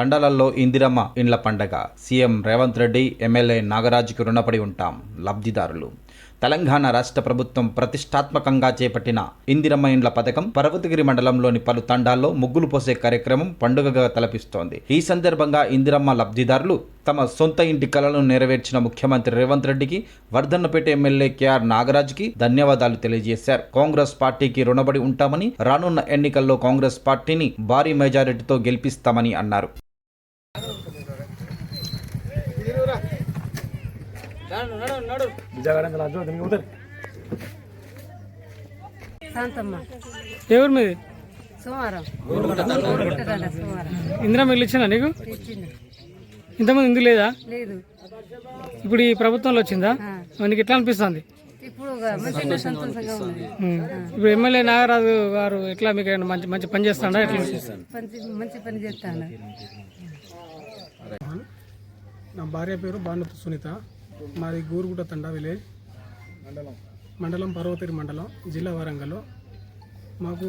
తండాలల్లో ఇందిరమ్మ ఇండ్ల పండగ. CM Revanth Reddy MLA నాగరాజుకి రుణపడి ఉంటాం లబ్ధిదారులు. తెలంగాణ రాష్ట్ర ప్రభుత్వం ప్రతిష్టాత్మకంగా చేపట్టిన ఇందిరమ్మ ఇండ్ల పథకం పర్వతగిరి మండలంలోని పలు తండాల్లో ముగ్గులు పోసే కార్యక్రమం పండుగగా తలపిస్తోంది. ఈ సందర్భంగా ఇందిరమ్మ లబ్ధిదారులు తమ సొంత ఇంటి కలను నెరవేర్చిన ముఖ్యమంత్రి రేవంత్ రెడ్డికి వర్ధన్నపేట ఎమ్మెల్యే కేఆర్ నాగరాజ్కి ధన్యవాదాలు తెలియజేశారు. కాంగ్రెస్ పార్టీకి రుణపడి ఉంటామని రానున్న ఎన్నికల్లో కాంగ్రెస్ పార్టీని భారీ మెజారిటీతో గెలిపిస్తామని అన్నారు. ఎవరు మీది? ఇందిరా మిగిలి ఇచ్చిందా నీకు? ఇంతమంది ఇందుకు లేదా? లేదు. ఇప్పుడు ఈ ప్రభుత్వంలో వచ్చిందా? నీకు ఎట్లా అనిపిస్తుంది? ఇప్పుడు ఎమ్మెల్యే నాగరాజు గారు ఎట్లా మీకు మంచి మంచి పని చేస్తాడా? ఎట్లా? మంచి మంచి పని చేస్తాను నా భార్య పేరు భానుత సునీత. మాది గూరుగుట తండా విలేజ్. మండలం. మండలం పర్వతిరి మండలం జిల్లా వరంగల్. మాకు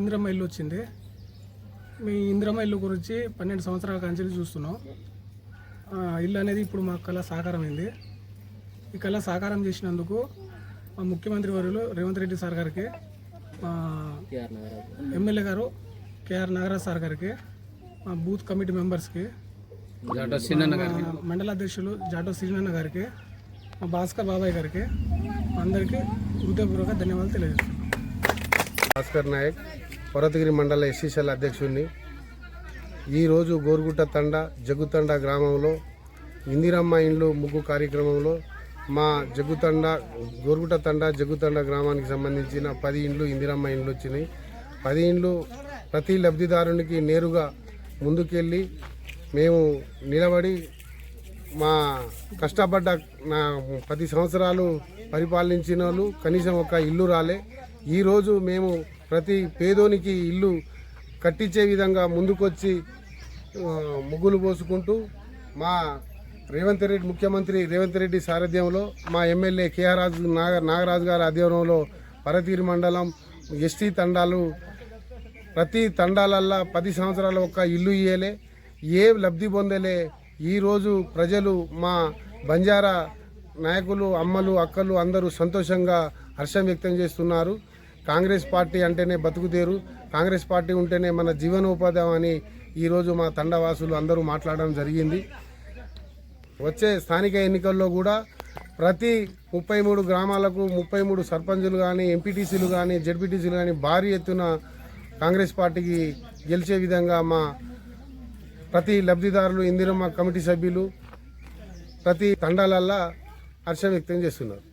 ఇంద్రమ్మ ఇల్లు. వచ్చింది. మీ ఇంద్రమ్మ ఇల్లు గురించి పన్నెండు సంవత్సరాల కంచెలు చూస్తున్నాం. ఇల్లు అనేది ఇప్పుడు మా కళ సాకారమైంది. ఈ కళ సాకారం చేసినందుకు మా ముఖ్యమంత్రి వర్యులు రేవంత్ రెడ్డి సార్ గారికి మా ఎమ్మెల్యే గారు కేఆర్ నాగరాజ్ సార్ గారికి మా బూత్ కమిటీ మెంబర్స్కి మండల అధ్యక్షులు జాటో శ్రీనన్న గారికి మా భాస్కర్ బాబాయ్ గారికి అందరికీ హృదయపూర్వక ధన్యవాదాలు తెలియజేస్తున్నాను భాస్కర్ నాయక్ పర్వతగిరి మండల ఎస్సీసీఎల్ అధ్యక్షుడిని ఈరోజు గోరుగుట్ట తండ జగ్గుతండ గ్రామంలో ఇందిరమ్మ ఇండ్లు ముగ్గు కార్యక్రమంలో మా జగ్గుతండ గోరుగుట్ట తండ జగ్గుతండ గ్రామానికి సంబంధించిన పది ఇండ్లు ఇందిరమ్మ ఇండ్లు వచ్చినాయి. పది ఇండ్లు ప్రతి లబ్ధిదారునికి నేరుగా ముందుకెళ్ళి మేము నిలబడి మా కష్టపడ్డ నా పది సంవత్సరాలు పరిపాలించిన వాళ్ళు కనీసం ఒక ఇల్లు రాలే. ఈరోజు మేము ప్రతి పేదోనికి ఇల్లు కట్టించే విధంగా ముందుకొచ్చి ముగ్గులు పోసుకుంటూ మా రేవంత్ రెడ్డి ముఖ్యమంత్రి రేవంత్ రెడ్డి సారథ్యంలో మా ఎమ్మెల్యే కేఆర్ రాజు నాగ నాగరాజు గారి ఆధ్వర్యంలో పరతీరు మండలం ఎస్టీ తండాలు ప్రతి తండాలల్లా పది సంవత్సరాల ఒక ఇల్లు ఇయ్యలే. ఏ లబ్ధి పొందలే? ఈరోజు ప్రజలు మా బంజారా నాయకులు అమ్మలు అక్కలు అందరూ సంతోషంగా హర్షం వ్యక్తం చేస్తున్నారు. కాంగ్రెస్ పార్టీ అంటేనే బతుకుతేరు. కాంగ్రెస్ పార్టీ ఉంటేనే మన జీవనోపాధి అని ఈరోజు మా తండవాసులు అందరూ మాట్లాడడం జరిగింది. వచ్చే స్థానిక ఎన్నికల్లో కూడా ప్రతి ముప్పై మూడు గ్రామాలకు ముప్పై మూడు సర్పంచులు కానీ ఎంపీటీసీలు కానీ జడ్పీటీసీలు కానీ భారీ ఎత్తున కాంగ్రెస్ పార్టీకి గెలిచే విధంగా మా ప్రతి లబ్ధిదారులు ఇందిరమ్మ కమిటీ సభ్యులు ప్రతి తండాలల్లా హర్షం వ్యక్తం చేస్తున్నారు.